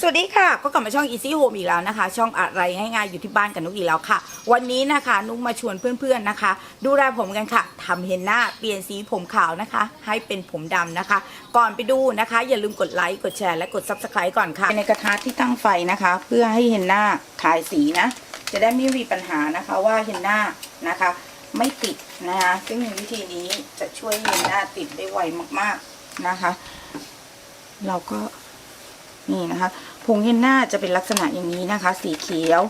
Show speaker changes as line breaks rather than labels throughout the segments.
สวัสดีค่ะก็กลับมาช่อง Easy Home อีกแล้วนะคะ ช่องอะไรง่ายๆอยู่ที่บ้านกับนุกอีกแล้วค่ะ วันนี้นะคะ นุกมาชวนเพื่อนๆนะคะ ดูแลผมกันค่ะทำเฮนนาเปลี่ยนสีผมขาวนะคะ ให้เป็นผมดำนะคะ ก่อนไปดูนะคะ อย่าลืมกดไลค์กดแชร์และกด Subscribe ก่อนค่ะ ในกระทะที่ตั้งไฟนะคะ เพื่อให้เฮนนาคลายสีนะ จะได้ไม่มีปัญหานะคะว่าเฮนนานะคะ ไม่ติดนะคะซึ่งวิธีนี้จะช่วยให้เฮนนาติดได้ไวมากๆนะคะ เราก็ นี่นะคะผงเฮนน่าจะเป็นลักษณะอย่างนี้นะคะ สีเขียว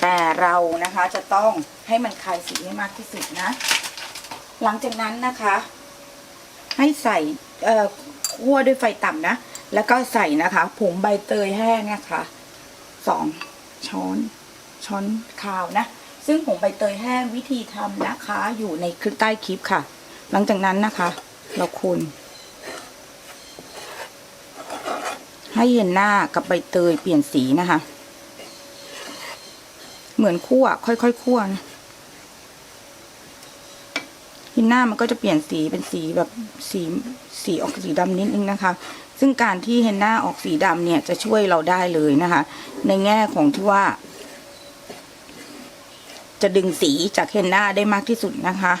แต่เรานะคะจะต้องให้มันคลายสีให้มากที่สุดนะ หลังจากนั้นนะคะ ให้ใส่คั่วด้วยไฟต่ำนะ แล้วก็ใส่นะคะผงใบเตยแห้งนะคะสองช้อนช้อนข้าวนะ ซึ่งผงใบเตยแห้งวิธีทำนะคะ อยู่ในคลิปใต้คลิปค่ะ หลังจากนั้นนะคะ เราคน ให้เห็นหน้ากับใบเตยเปลี่ยนสีนะคะ เหมือนคั่วค่อยๆคั่วนะเห็นหน้ามันก็จะเปลี่ยนสีเป็นสีแบบสีสีออกสีดำนิดนึงนะคะ ซึ่งการที่เห็นหน้าออกสีดำเนี่ยจะช่วยเราได้เลยนะคะ ในแง่ของที่ว่า จะดึงสีจากเห็นหน้าได้มากที่สุดนะคะ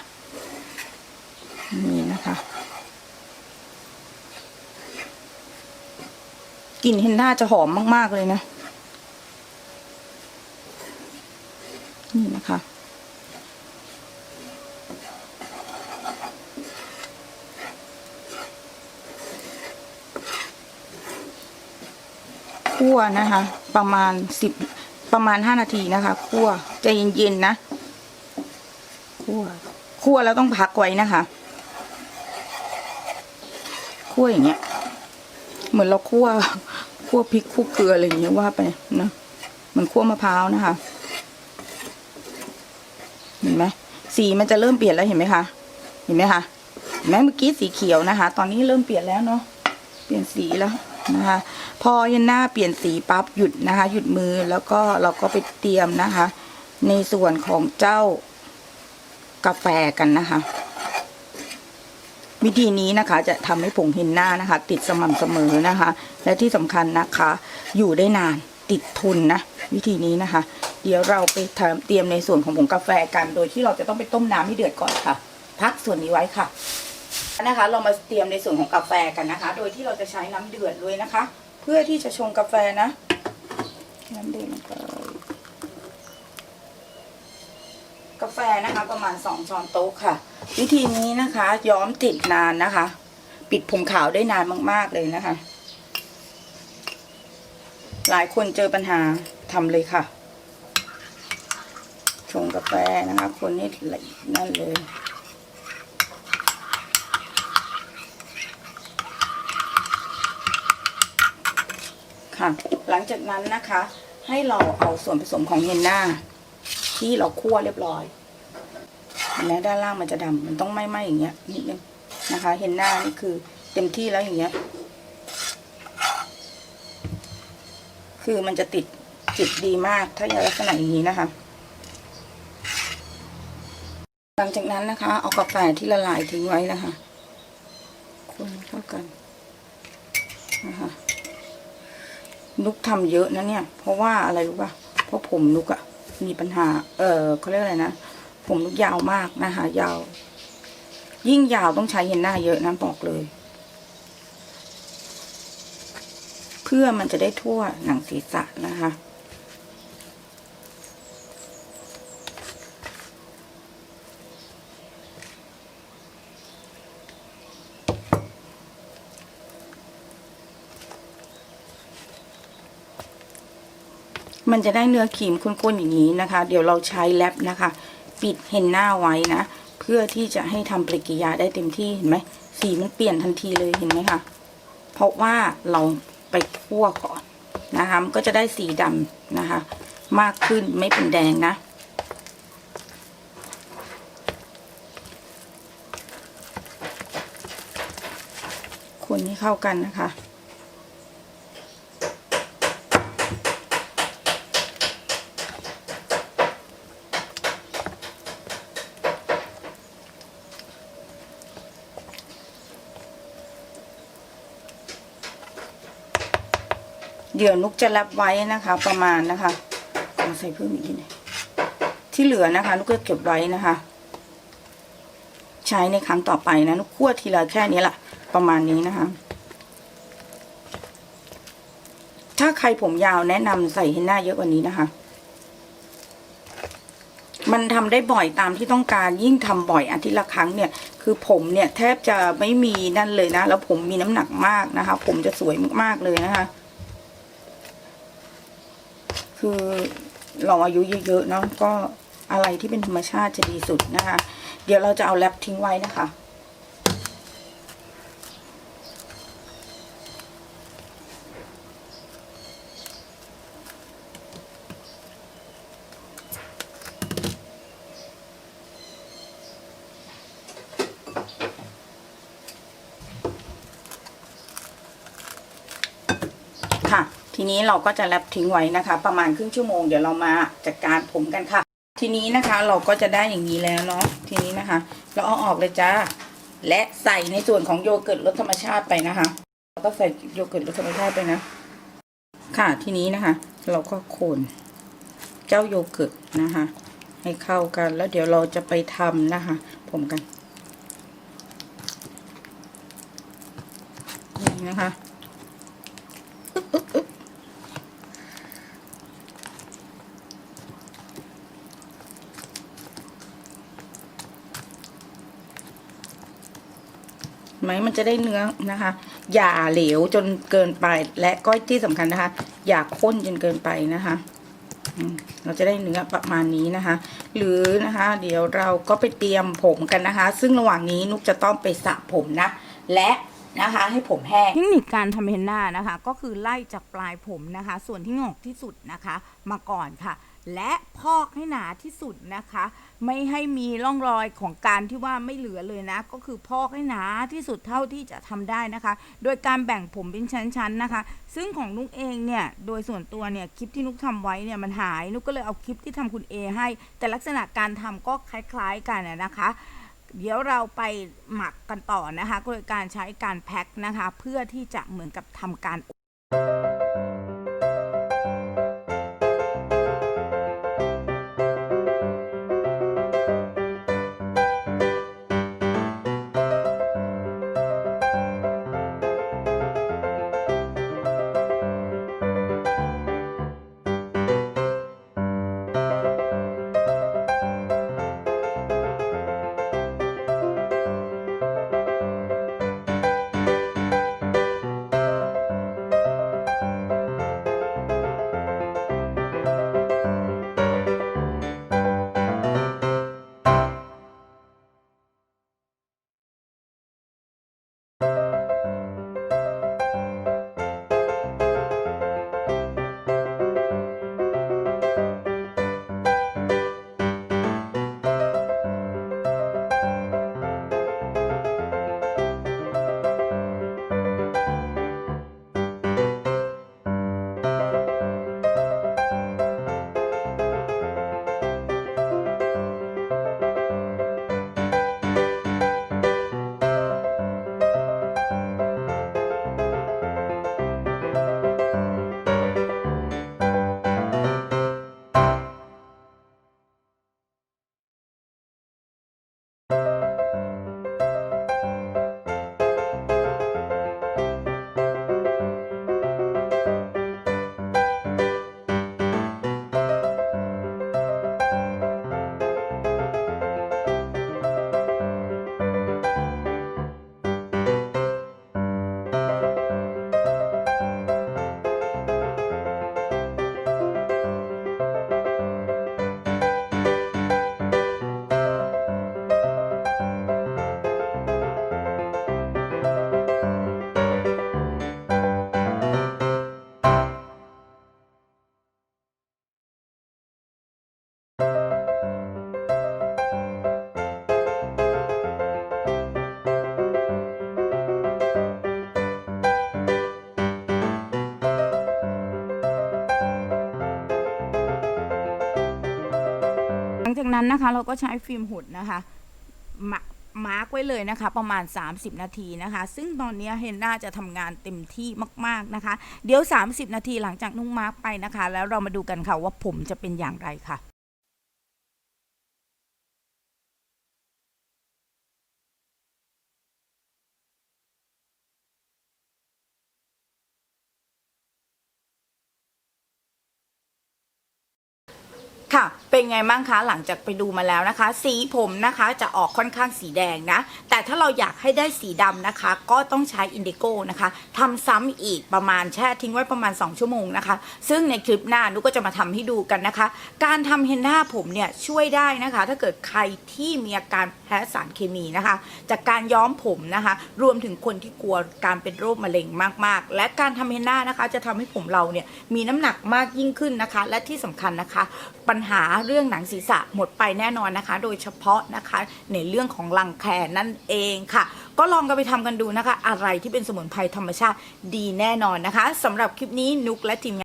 นี่นะคะ กลิ่นเฮนน่าจะหอมมาก ๆ เลยนะ นี่นะคะ คั่วนะคะ ประมาณสิบประมาณห้านาทีนะคะคั่วใจเย็นๆนะคั่วคั่วแล้วต้องพักไว้นะคะ คั่วอย่างเงี้ย มือนเราคั่วคั่วพริกคั่วเกลืออะไรอย่างเงี้ยว่าไปนะเหมือนคั่วมะพร้าวนะคะ เห็นไหมสีมันจะเริ่มเปลี่ยนแล้วเห็นไหมคะเห็นไหมคะเห็นไหมเมื่อกี้สีเขียวนะคะ ตอนนี้เริ่มเปลี่ยนแล้วเนาะเปลี่ยนสีแล้วนะคะ พอยันหน้าเปลี่ยนสีปั๊บหยุดนะคะ หยุดมือแล้วก็เราก็ไปเตรียมนะคะ ในส่วนของเจ้ากาแฟกันนะคะ วิธีนี้นะคะจะทำให้ผงเฮนน่านะคะ ติดสม่ำเสมอนะคะ และที่สำคัญนะคะ อยู่ได้นานติดทนนะวิธีนี้นะคะ เดี๋ยวเราไปเตรียมในส่วนของผงกาแฟกัน โดยที่เราจะต้องไปต้มน้ำให้เดือดก่อนค่ะ พักส่วนนี้ไว้ค่ะนะคะ เรามาเตรียมในส่วนของกาแฟกันนะคะ โดยที่เราจะใช้น้ำเดือดเลยนะคะ เพื่อที่จะชงกาแฟนะ น้ำเดือดลงไป กาแฟนะคะประมาณสองช้อนโต๊ะค่ะ วิธีนี้นะคะย้อมติดนานนะคะ ปิดผมขาวได้นานมาก ๆเลยนะคะ หลายคนเจอปัญหาทำเลยค่ะชงกาแฟนะคะ คนนี่นั่นเลยค่ะ หลังจากนั้นนะคะ ให้เราเอาส่วนผสมของเฮนน่า ที่เราคั่วเรียบร้อยเนไหมด้านล่างมันจะดำมันต้องไหม้ไหมอย่างเงี้ยนิดนึงนะคะ เห็นหน้านี่คือเต็มที่แล้วอย่างเงี้ย คือมันจะติดจิตดีมากถ้าอย่างลักษณะอย่างนี้นะคะ หลังจากนั้นนะคะ เอากาแฟที่ละลายทิ้งไว้นะคะคนเข้ากันนะคะนุกทำเยอะนะเนี่ย เพราะว่าอะไรรู้ป่ะ เพราะผมนุกอะ มีปัญหา เออเขาเรียกอะไรนะ ผมลูกยาวมากนะคะ ยาว ยิ่งยาวต้องใช้เฮนหน้าเยอะนะบอกเลย เพื่อมันจะได้ทั่วหนังศีรษะนะคะ มันจะได้เนื้อครีมข้นๆอย่างนี้นะคะ เดี๋ยวเราใช้แรปนะคะ ปิดเห็นหน้าไว้นะ เพื่อที่จะให้ทำปฏิกิริยาได้เต็มที่เห็นไหมสีมันเปลี่ยนทันทีเลยเห็นไหมคะเพราะว่าเราไปคั่วก่อนนะคะมันก็จะได้สีดำนะคะ มากขึ้นไม่เป็นแดงนะคนให้เข้ากันนะคะ เดี๋ยวนุกจะแรปไว้นะคะ ประมาณนะคะขอใส่เพิ่มอีกนิดหนึงที่เหลือนะคะนุกก็เก็บไว้นะคะ ใช้ในครั้งต่อไปนะนุกคั่วทีละแค่นี้แหละประมาณนี้นะคะ ถ้าใครผมยาวแนะนำใส่เฮนน่าเยอะกว่านี้นะคะ มันทำได้บ่อยตามที่ต้องการยิ่งทำบ่อยอาทิตย์ละครั้งเนี่ย คือผมเนี่ยแทบจะไม่มีนั่นเลยนะ แล้วผมมีน้ำหนักมากนะคะ ผมจะสวยมากๆเลยนะคะ คือเราอายุเยอะๆเนาะก็อะไรที่เป็นธรรมชาติจะดีสุดนะคะ เดี๋ยวเราจะเอาแรปทิ้งไว้นะคะ ค่ะ ทีนี้เราก็จะแรปทิ้งไว้นะคะ ประมาณครึ่งชั่วโมงเดี๋ยวเรามาจัดการผมกันค่ะ ทีนี้นะคะเราก็จะได้อย่างนี้แล้วเนาะทีนี้นะคะ เราเอาออกเลยจ้าและใส่ในส่วนของโยเกิร์ตรสธรรมชาติไปนะคะแล้วก็ใส่โยเกิร์ตรสธรรมชาติไปนะ ค่ะทีนี้นะคะ เราก็โคนเจ้าโยเกิร์ตนะคะ ให้เข้ากันแล้วเดี๋ยวเราจะไปทำนะคะ ผมกันนี่นะคะ ไหมมันจะได้เนื้อนะคะ อย่าเหลวจนเกินไป และก็ที่สำคัญนะคะ อย่าข้นจนเกินไปนะคะเราจะได้เนื้อประมาณนี้นะคะ หรือนะคะ เดี๋ยวเราก็ไปเตรียมผมกันนะคะ ซึ่งระหว่างนี้นุกจะต้องไปสระผมนะ และนะคะให้ผมแห้งเทคนิคการทำเฮนน่านะคะ ก็คือไล่จากปลายผมนะคะ ส่วนที่งอกที่สุดนะคะ มาก่อนค่ะ และพอกให้หนาที่สุดนะคะ ไม่ให้มีร่องรอยของการที่ว่าไม่เหลือเลยนะ ก็คือพอกให้หนาที่สุดเท่าที่จะทำได้นะคะ โดยการแบ่งผมเป็นชั้นๆนะคะ ซึ่งของนุกเองเนี่ยโดยส่วนตัวเนี่ยคลิปที่นุกทำไว้เนี่ยมันหายนุกก็เลยเอาคลิปที่ทำคุณเอให้ แต่ลักษณะการทำก็คล้ายๆกันนะนะคะเดี๋ยวเราไปหมักกันต่อนะคะโดยการใช้การแพ็คนะคะ เพื่อที่จะเหมือนกับทำการ นั้นนะคะเราก็ใช้ฟิล์มหุดนะคะหมักมาร์กไว้เลยนะคะ ประมาณ 30 นาทีนะคะ ซึ่งตอนนี้เฮนน่าจะทำงานเต็มที่มาก ๆนะคะ เดี๋ยว 30 นาทีหลังจากนุ่งมาร์กไปนะคะ แล้วเรามาดูกันค่ะว่าผมจะเป็นอย่างไรค่ะ ค่ะ เป็นไงบ้างคะหลังจากไปดูมาแล้วนะคะ สีผมนะคะจะออกค่อนข้างสีแดงนะ แต่ถ้าเราอยากให้ได้สีดำนะคะ ก็ต้องใช้อินดิโก้นะคะทำซ้ำอีกประมาณแช่ทิ้งไว้ประมาณ 2 ชั่วโมงนะคะ ซึ่งในคลิปหน้านุกก็จะมาทำให้ดูกันนะคะ การทำเฮนน่าผมเนี่ยช่วยได้นะคะ ถ้าเกิดใครที่มีอาการแพ้สารเคมีนะคะ จากการย้อมผมนะคะ รวมถึงคนที่กลัวการเป็นโรคมะเร็งมากๆ และการทำเฮนน่านะคะ จะทำให้ผมเราเนี่ยมีน้ำหนักมากยิ่งขึ้นนะคะ และที่สำคัญนะคะ ปัญหาเรื่องหนังศีรษะหมดไปแน่นอนนะคะ โดยเฉพาะนะคะในเรื่องของรังแคนั่นเองค่ะ ก็ลองกันไปทำกันดูนะคะ อะไรที่เป็นสมุนไพรธรรมชาติดีแน่นอนนะคะสำหรับคลิปนี้นุกและทีมงาน